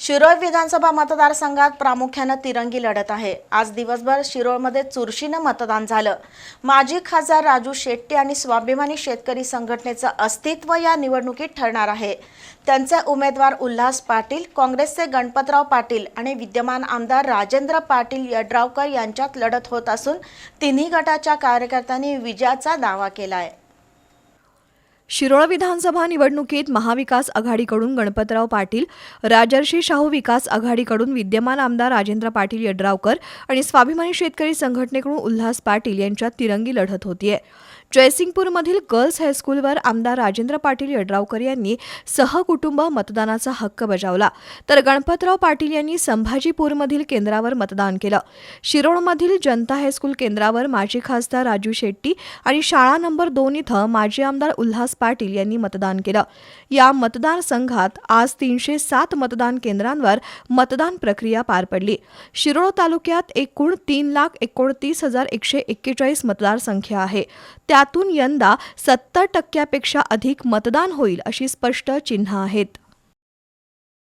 शिरोळ विधानसभा मतदारसंघात प्रामुख्यानं तिरंगी लढत आहे. आज दिवसभर शिरोळमध्ये चुरशीनं मतदान झालं. माजी खासदार राजू शेट्टी आणि स्वाभिमानी शेतकरी संघटनेचं अस्तित्व या निवडणुकीत ठरणार आहे. त्यांचे उमेदवार उल्हास पाटील काँग्रेसचे गणपतराव पाटील आणि विद्यमान आमदार राजेंद्र पाटील यड्रावकर यांच्यात लढत होत असून तिन्ही गटाच्या कार्यकर्त्यांनी विजयाचा दावा केला आहे शिरोळ विधानसभा निवडणुकीत महाविकास आघाडीकडून गणपतराव पाटील राजर्षी शाहू विकास आघाडीकडून विद्यमान आमदार राजेंद्र पाटील यड्रावकर आणि स्वाभिमानी शेतकरी संघटनेकडून उल्हास पाटील यांच्यात तिरंगी लढत होतीये. जयसिंगपूरमधील गर्ल्स हायस्कूलवर आमदार राजेंद्र पाटील यड्रावकर यांनी सहकुटुंब मतदानाचा हक्क बजावला. तर गणपतराव पाटील यांनी संभाजीपूरमधील केंद्रावर मतदान केलं. शिरोळमधील जनता हायस्कूल केंद्रावर माजी खासदार राजू शेट्टी आणि शाळा नंबर दोन इथं माजी आमदार उल्हास पाटील यांनी मतदान केलं. या मतदारसंघात आज तीनशे सात मतदान केंद्रांवर मतदान प्रक्रिया पार पडली. शिरोळ तालुक्यात एकूण तीन लाख एकोणतीस हजार एकशे एक्केचाळीस मतदारसंख्या आहे. त्या त्यातून यंदा सत्तर टक्क्यापेक्षा अधिक मतदान होईल अशी स्पष्ट चिन्ह आहेत.